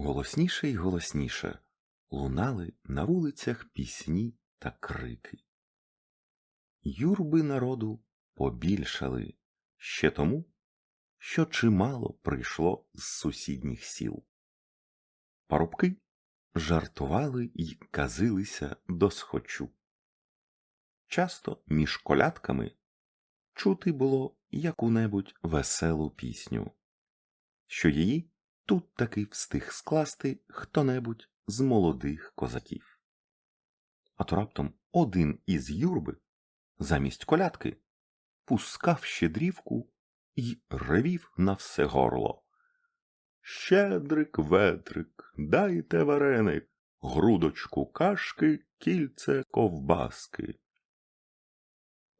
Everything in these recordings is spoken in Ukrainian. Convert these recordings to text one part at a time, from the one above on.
Голосніше й голосніше лунали на вулицях пісні та крики. Юрби народу побільшали ще тому, що чимало прийшло з сусідніх сіл. Парубки жартували й казилися до схочу. Часто між колядками чути було яку-небудь веселу пісню, що її тут таки встиг скласти хто-небудь з молодих козаків. А то раптом один із юрби замість колядки пускав щедрівку і ревів на все горло. Щедрик, ветрик, дайте вареник, грудочку кашки, кільце ковбаски.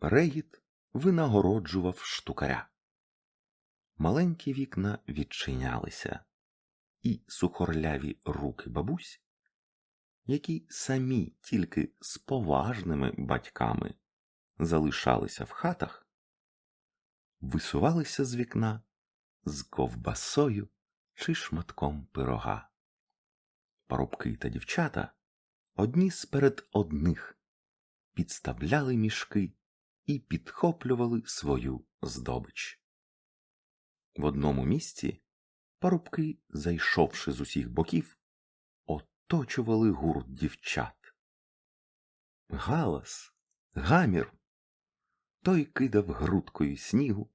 Регіт винагороджував штукаря. Маленькі вікна відчинялися, і сухорляві руки бабусь, які самі тільки з поважними батьками залишалися в хатах, висувалися з вікна з ковбасою чи шматком пирога. Парубки та дівчата одні сперед одних підставляли мішки і підхоплювали свою здобич. В одному місці парубки, зайшовши з усіх боків, оточували гурт дівчат. Галас, гамір. Той кидав грудкою снігу,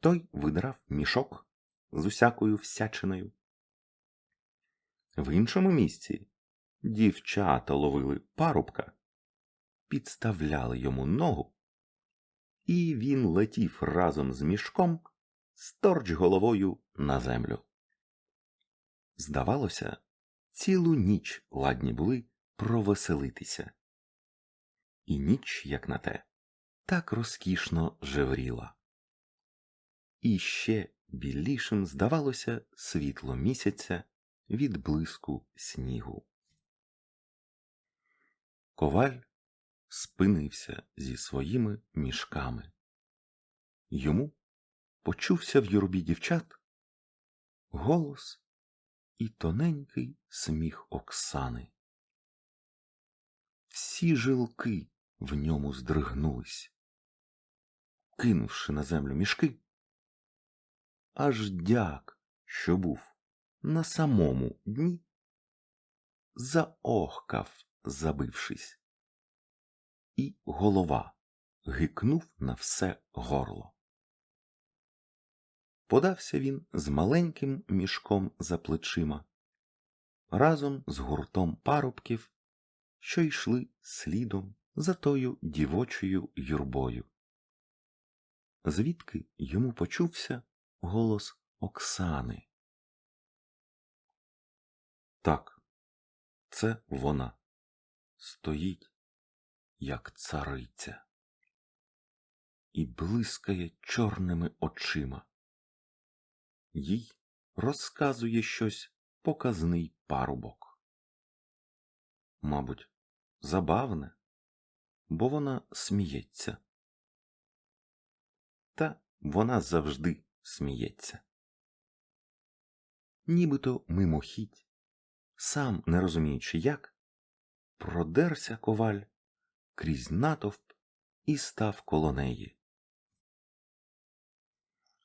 той видрав мішок з усякою всячиною. В іншому місці дівчата ловили парубка, підставляли йому ногу, і він летів разом з мішком сторч головою на землю. Здавалося, цілу ніч ладні були провеселитися. І ніч, як на те, так розкішно жевріла. І ще білішим здавалося світло місяця від блиску снігу. Коваль спинився зі своїми мішками. Йому почувся в юрбі дівчат голос і тоненький сміх Оксани. Всі жилки в ньому здригнулись. Кинувши на землю мішки, аж дяк, що був на самому дні, заохкав, забившись, і голова гикнув на все горло. Подався він з маленьким мішком за плечима, разом з гуртом парубків, що йшли слідом за тою дівочою юрбою. Звідки йому почувся голос Оксани? Так, це вона стоїть, як цариця, і блискає чорними очима їй розказує щось показний парубок. Мабуть, забавне, бо вона сміється. Та вона завжди сміється. Нібито мимохідь, сам не розуміючи як, продерся коваль крізь натовп і став коло неї.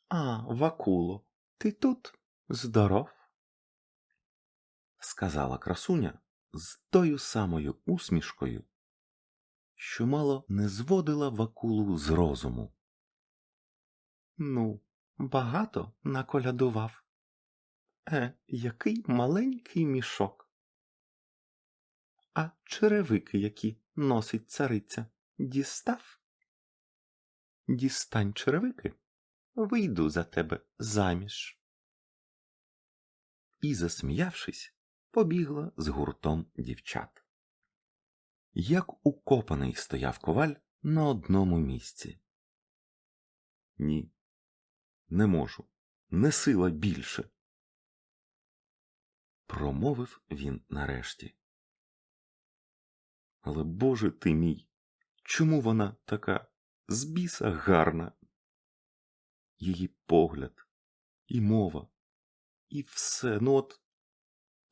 А, Вакуло, ти тут здоров? сказала красуня з тою самою усмішкою, що мало не зводила Вакулу з розуму. Ну, багато наколядував. Е, який маленький мішок. А черевики, які носить цариця, дістав? Дістань черевики вийду за тебе заміж. І, засміявшись, побігла з гуртом дівчат. Як укопаний стояв коваль на одному місці. Ні, не можу, не сила більше. Промовив він нарешті. Але Боже ти мій, чому вона така з біса гарна? Її погляд, і мова, і все, ну от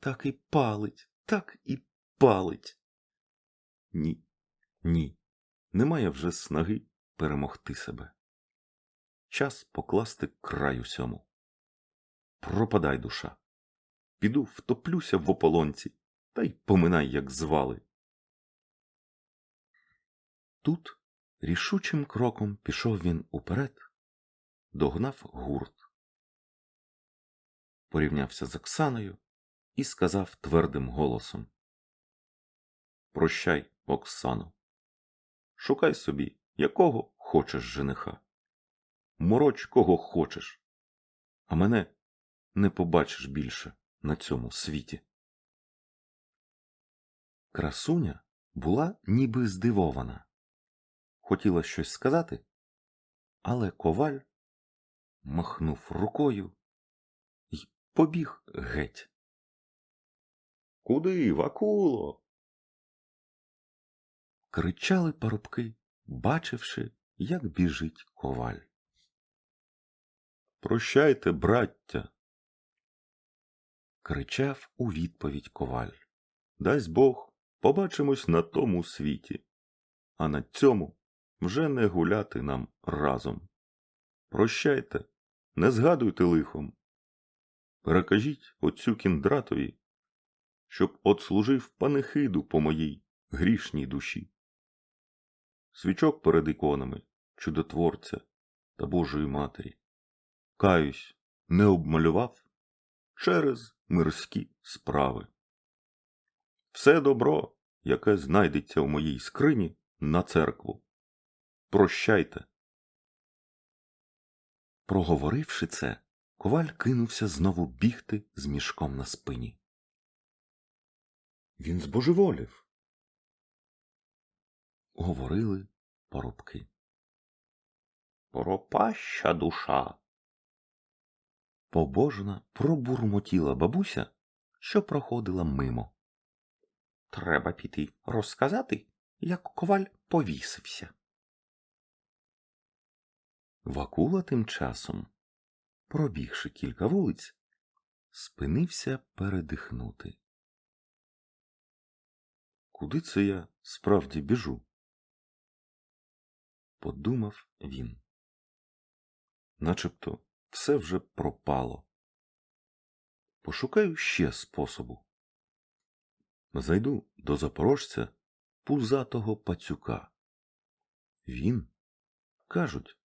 так і палить, так і палить. Ні, ні, немає вже снаги перемогти себе. Час покласти край усьому. Пропадай, душа. Піду втоплюся в ополонці та й поминай, як звали. Тут рішучим кроком пішов він уперед, догнав гурт. Порівнявся з Оксаною і сказав твердим голосом Прощай, Оксано. Шукай собі, якого хочеш жениха. Мороч кого хочеш, а мене не побачиш більше на цьому світі. Красуня була ніби здивована. Хотіла щось сказати, але коваль махнув рукою і побіг геть. Куди, Вакуло? кричали парубки, бачивши, як біжить коваль. Прощайте, браття. кричав у відповідь коваль. Дасть Бог, побачимось на тому світі, а на цьому вже не гуляти нам разом. Прощайте, не згадуйте лихом. Перекажіть отцю кіндратові, щоб отслужив панихиду по моїй грішній душі. Свічок перед іконами, чудотворця та Божої Матері. Каюсь, не обмалював через мирські справи. Все добро, яке знайдеться в моїй скрині на церкву. Прощайте. Проговоривши це, коваль кинувся знову бігти з мішком на спині. Він збожеволів. Говорили парубки. Пропаща душа. Побожна пробурмотіла бабуся, що проходила мимо. Треба піти розказати, як коваль повісився. Вакула тим часом, пробігши кілька вулиць, спинився передихнути. Куди це я справді біжу? Подумав він. Начебто все вже пропало. Пошукаю ще способу. Зайду до запорожця пузатого пацюка. Він, кажуть,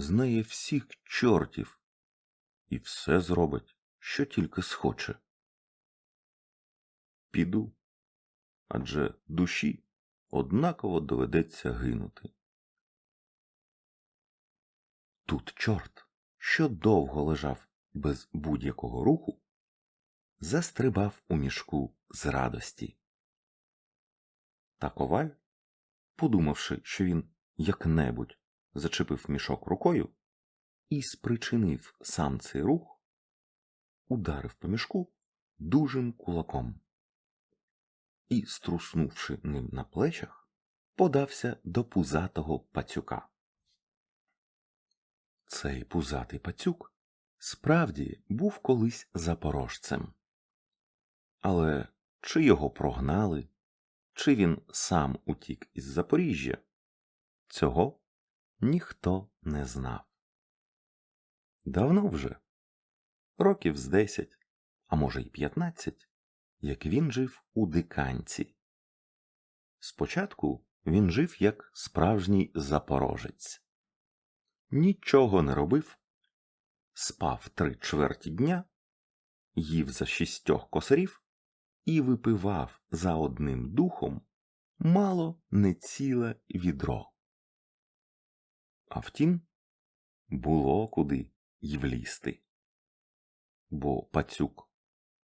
знає всіх чортів і все зробить, що тільки схоче. Піду, адже душі однаково доведеться гинути. Тут чорт, що довго лежав без будь-якого руху, застрибав у мішку з радості. Та коваль, подумавши, що він як-небудь зачепив мішок рукою і спричинив сам цей рух, ударив по мішку дужим кулаком і, струснувши ним на плечах, подався до пузатого пацюка. Цей пузатий пацюк справді був колись запорожцем. Але чи його прогнали, чи він сам утік із Запоріжжя, цього ніхто не знав. Давно вже, років з десять, а може й п'ятнадцять, як він жив у диканці. Спочатку він жив як справжній запорожець, нічого не робив, спав три чверті дня, їв за шістьох косарів і випивав за одним духом мало не ціле відро. А втім, було куди й влізти. Бо пацюк,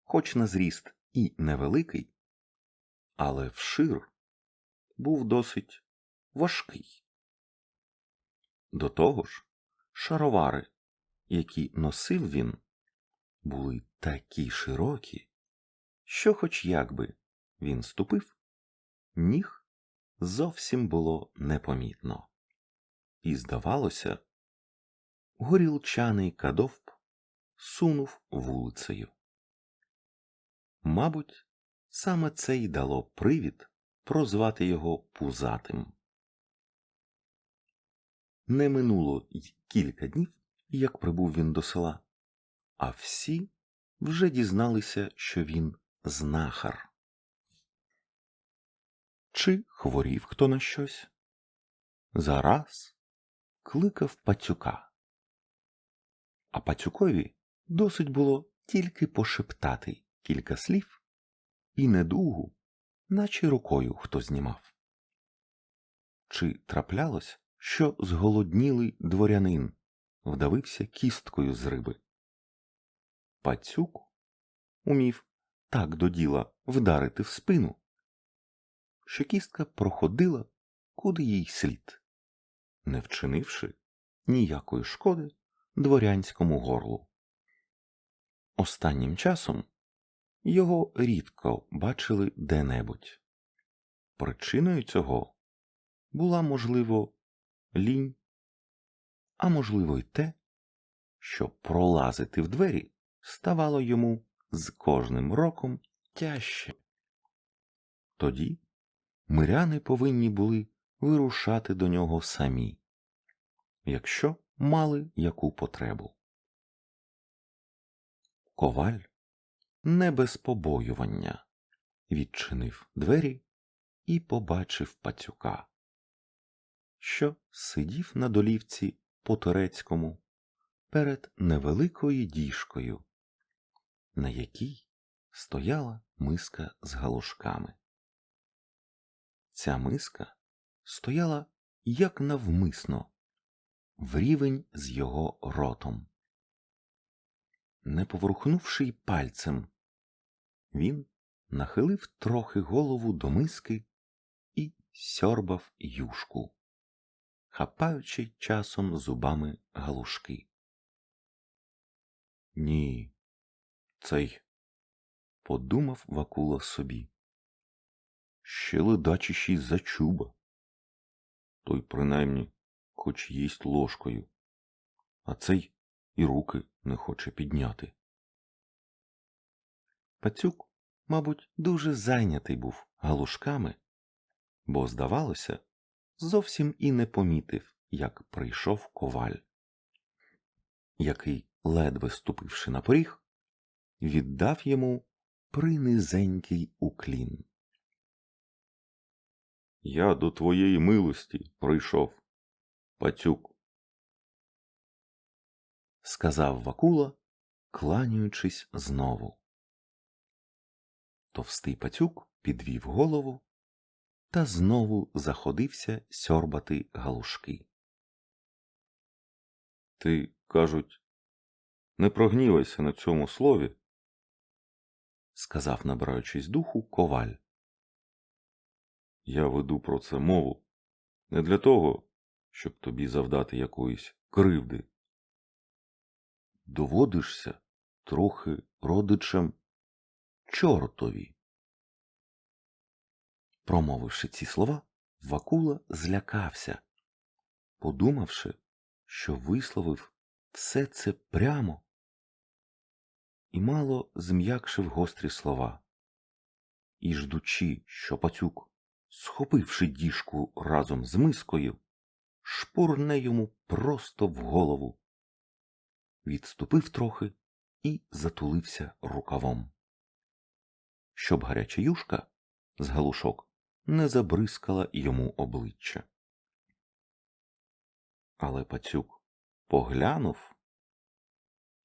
хоч на зріст і невеликий, але вшир був досить важкий. До того ж, шаровари, які носив він, були такі широкі, що, хоч якби він ступив, ніг зовсім було непомітно. І, здавалося, горілчаний кадовб сунув вулицею. Мабуть, саме це й дало привід прозвати його пузатим. Не минуло й кілька днів, як прибув він до села, а всі вже дізналися, що він знахар. Чи хворів хто на щось? Зараз кликав пацюка. А пацюкові досить було тільки пошептати кілька слів, і недугу, наче рукою хто знімав. Чи траплялось, що зголоднілий дворянин вдавився кісткою з риби? Пацюк умів так до діла вдарити в спину, що кістка проходила куди їй слід, не вчинивши ніякої шкоди дворянському горлу. Останнім часом його рідко бачили де-небудь. Причиною цього була, можливо, лінь, а можливо, й те, що пролазити в двері ставало йому з кожним роком тяжче. Тоді миряни повинні були вирушати до нього самі, якщо мали яку потребу. Коваль не без побоювання відчинив двері і побачив пацюка, що сидів на долівці по турецькому перед невеликою діжкою, на якій стояла миска з галушками. Ця миска стояла як навмисно в рівень з його ротом. Не поворухнувши й пальцем, він нахилив трохи голову до миски і сьорбав юшку, хапаючи часом зубами галушки. Ні, цей, подумав Вакула собі. Ще ледачіший за чуба. Той, принаймні, хоч їсть ложкою, а цей і руки не хоче підняти. Пацюк, мабуть, дуже зайнятий був галушками, бо, здавалося, зовсім і не помітив, як прийшов коваль, який, ледве ступивши на поріг, віддав йому принизенький уклін. Я до твоєї милості прийшов, пацюк, сказав Вакула, кланяючись знову. Товстий пацюк підвів голову та знову заходився сьорбати галушки. Ти, кажуть, не прогнівайся на цьому слові, сказав, набираючись духу, коваль. Я веду про це мову не для того, щоб тобі завдати якоїсь кривди. Доводишся трохи родичем чортові. Промовивши ці слова, Вакула злякався, подумавши, що висловив все це прямо і мало зм'якшив гострі слова. І ждучи, що пацюк, схопивши діжку разом з мискою, шпурне йому просто в голову. Відступив трохи і затулився рукавом. Щоб гаряча юшка з галушок не забризкала йому обличчя. Але пацюк поглянув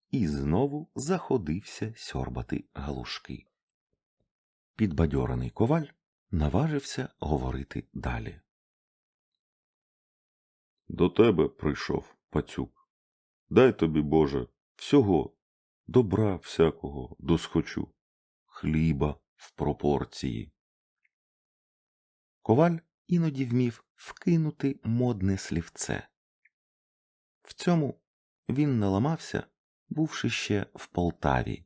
і знову заходився сьорбати галушки. Підбадьорений коваль наважився говорити далі. До тебе прийшов пацюк. Дай тобі, Боже, всього, добра всякого досхочу, хліба в пропорції. Коваль іноді вмів вкинути модне слівце. В цьому він наламався, бувши ще в Полтаві,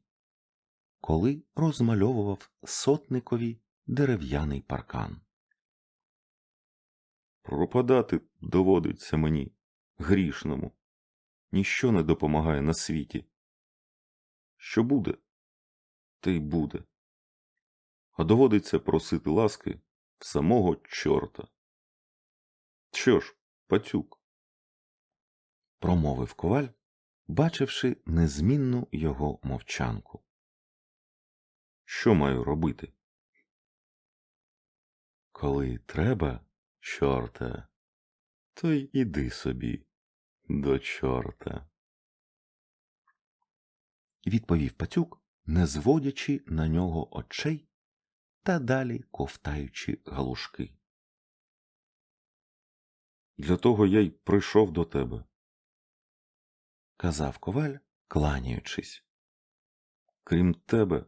коли розмальовував сотникові дерев'яний паркан. Пропадати доводиться мені, грішному. Ніщо не допомагає на світі. Що буде, те й буде. а доводиться просити ласки в самого чорта. Що ж, пацюк, промовив коваль, бачивши незмінну його мовчанку. що маю робити? Коли треба, чорта, то й іди собі до чорта. Відповів пацюк, не зводячи на нього очей та далі ковтаючи галушки. Для того я й прийшов до тебе. Казав коваль, кланяючись. Крім тебе,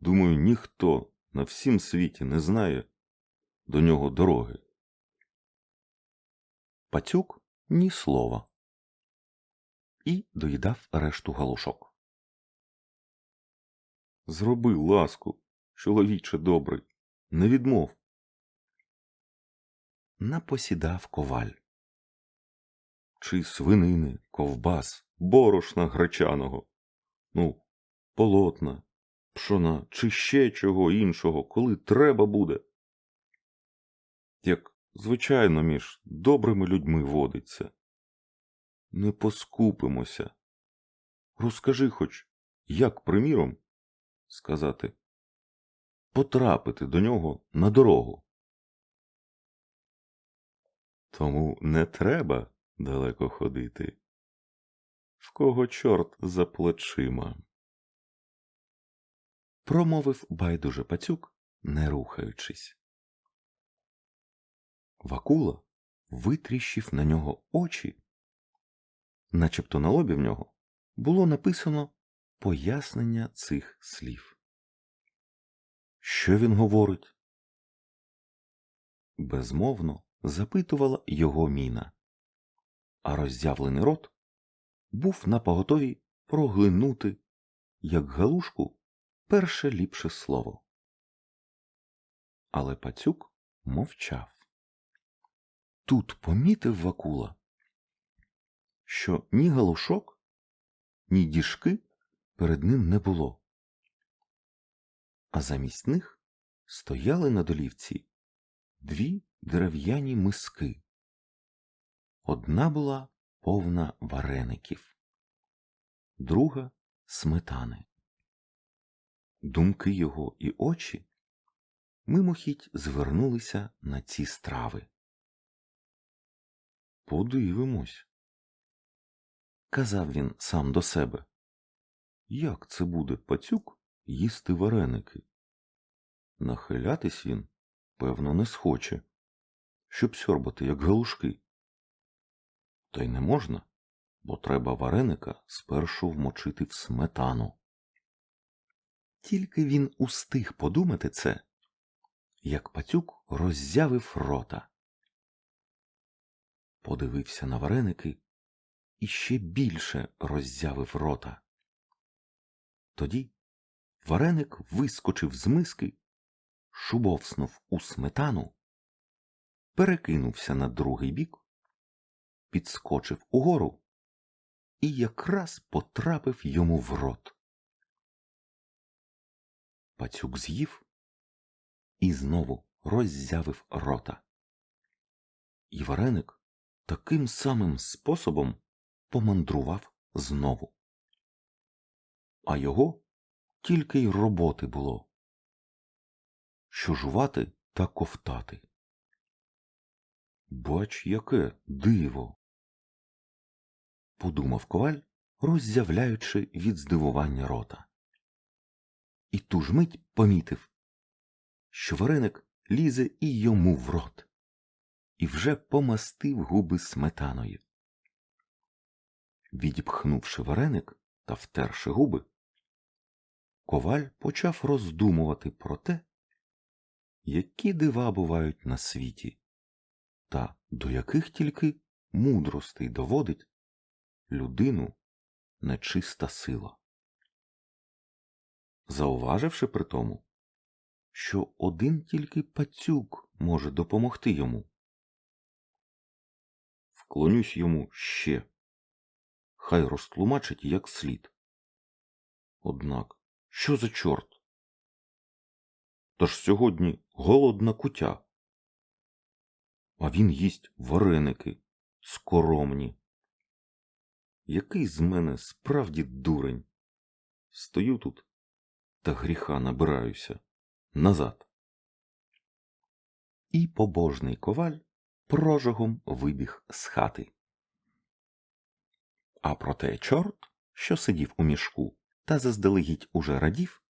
думаю, ніхто на всім світі не знає до нього дороги. Пацюк ні слова. І доїдав решту галушок. Зроби ласку, чоловіче добрий, не відмов. Напосідав коваль. Чи свинини, ковбас, борошна гречаного, ну, полотна, пшона, чи ще чого іншого, коли треба буде. Як, звичайно, між добрими людьми водиться. Не поскупимося. Розкажи хоч, як, приміром, сказати, потрапити до нього на дорогу. Тому не треба далеко ходити. В кого чорт за плечима. Промовив байдуже пацюк, не рухаючись. Вакула витріщив на нього очі, начебто на лобі в нього було написано пояснення цих слів. Що він говорить? Безмовно запитувала його міна, а роззявлений рот був напоготові проглинути, як галушку, перше ліпше слово. Але пацюк мовчав. Тут помітив Вакула, що ні галушок, ні діжки перед ним не було, а замість них стояли на долівці дві дерев'яні миски. Одна була повна вареників, друга сметани. Думки його і очі мимохідь звернулися на ці страви. Подивимось, Казав він сам до себе. як це буде пацюк їсти вареники. Нахилятись він, певно, не схоче, щоб сьорбати, як галушки. Та й не можна, бо треба вареника спершу вмочити в сметану. Тільки він устиг подумати це, як пацюк роззявив рота. Подивився на вареники і ще більше роззявив рота. Тоді вареник вискочив з миски, шубовснув у сметану, перекинувся на другий бік, підскочив угору і якраз потрапив йому в рот. Пацюк з'їв і знову роззявив рота. І вареник таким самим способом помандрував знову. А його тільки й роботи було що жувати та ковтати. Бач, яке диво. подумав коваль, роззявляючи від здивування рота. І ту ж мить помітив, що вареник лізе і йому в рот, і вже помастив губи сметаною. Відіпхнувши вареник та втерши губи, коваль почав роздумувати про те, які дива бувають на світі, та до яких тільки мудростей доводить людину нечиста сила. Зауваживши при тому, що один тільки пацюк може допомогти йому. Вклонюсь йому ще. Хай розтлумачить як слід. Однак, що за чорт? Тож сьогодні голодна кутя. А він їсть вареники скоромні. Який з мене справді дурень. Стою тут та гріха набираюся. Назад. І побожний коваль прожогом вибіг з хати. А проте чорт, що сидів у мішку та заздалегідь уже радів,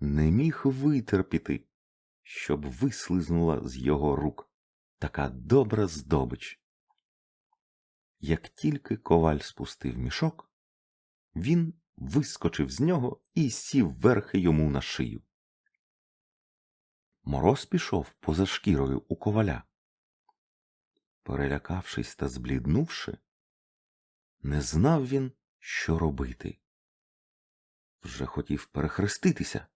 не міг витерпіти, щоб вислизнула з його рук така добра здобич. Як тільки коваль спустив мішок, він вискочив з нього і сів верхи йому на шию. Мороз пішов поза шкірою у коваля. Перелякавшись та збліднувши, не знав він, що робити. Вже хотів перехреститися.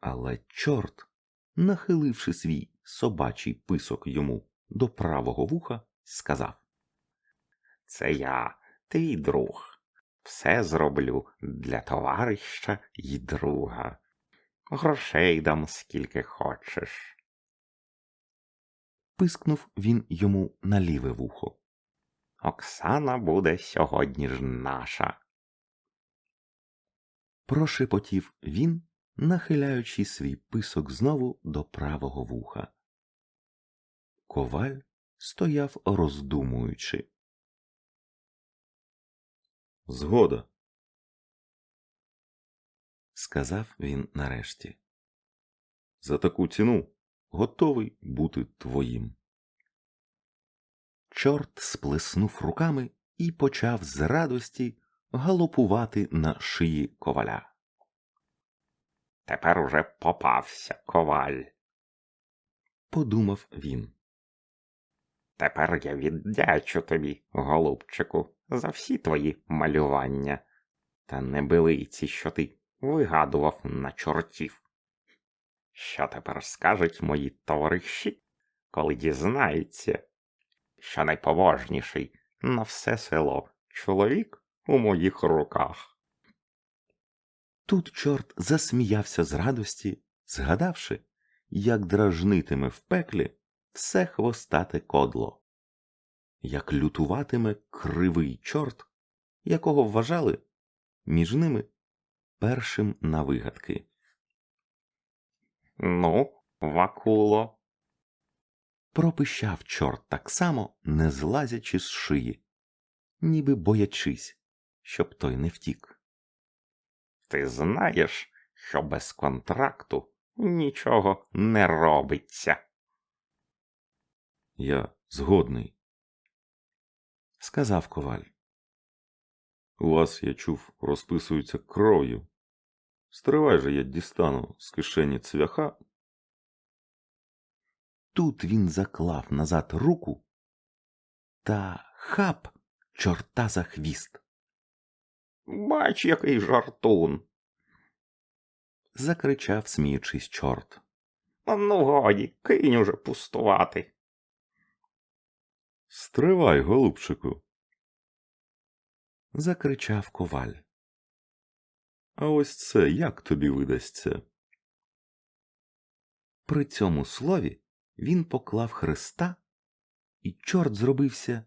Але чорт, нахиливши свій собачий писок йому до правого вуха, сказав Це я, твій друг. Все зроблю для товариша й друга. Грошей дам скільки хочеш. Пискнув він йому на ліве вухо. Оксана буде сьогодні ж наша. Прошепотів він, нахиляючи свій писок знову до правого вуха. Коваль стояв роздумуючи. Згода. Сказав він нарешті. За таку ціну готовий бути твоїм. Чорт сплеснув руками і почав з радості галопувати на шиї коваля. Тепер уже попався коваль. Подумав він. Тепер я віддячу тобі, голубчику, за всі твої малювання та небилиці, що ти вигадував на чортів. Що тепер скажуть мої товариші, коли дізнаються, що найповажніший на все село чоловік у моїх руках? Тут чорт засміявся з радості, згадавши, як дражнитиме в пеклі все хвостате кодло, як лютуватиме кривий чорт, якого вважали між ними першим на вигадки. Ну, Вакуло, Пропищав чорт так само, не злазячи з шиї, ніби боячись, щоб той не втік. ти знаєш, що без контракту нічого не робиться. Я згодний. Сказав коваль. У вас, я чув, розписуються кров'ю. Стривай же я дістану з кишені цвяха. Тут він заклав назад руку та хап чорта за хвіст. Бач, який жартун. Закричав, сміючись, чорт. Ну, годі, кинь уже пустувати. Стривай, голубчику. Закричав коваль. А ось це як тобі видасться? При цьому слові він поклав хреста, і чорт зробився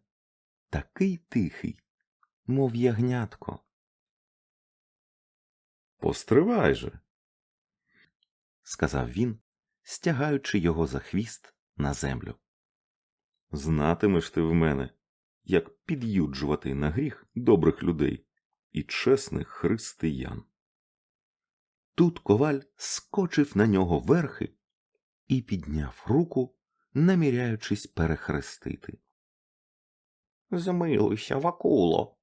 такий тихий, мов ягнятко. Постривай же. сказав він, стягаючи його за хвіст на землю. Знатимеш ти в мене, як під'юджувати на гріх добрих людей і чесних християн. Тут коваль скочив на нього верхи і підняв руку, наміряючись перехрестити. Змилуйся, Вакуло.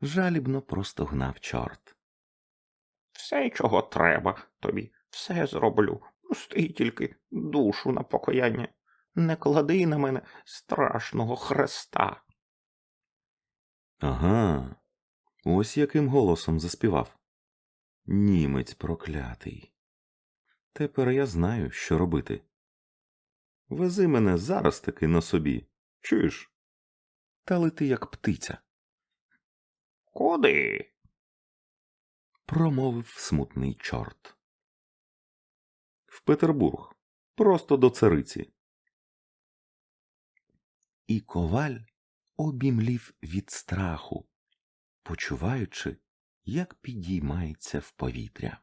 Жалібно простогнав чорт. Все, чого треба тобі, все зроблю. Пусти тільки душу на покаяння. Не клади на мене страшного хреста. Ага, ось яким голосом заспівав. Німець проклятий. Тепер я знаю, що робити. Вези мене зараз таки на собі, чуєш? Та лети, як птиця, Куди? промовив смутний чорт. В Петербург. Просто до цариці. І коваль обімлів від страху, почуваючи, як підіймається в повітря.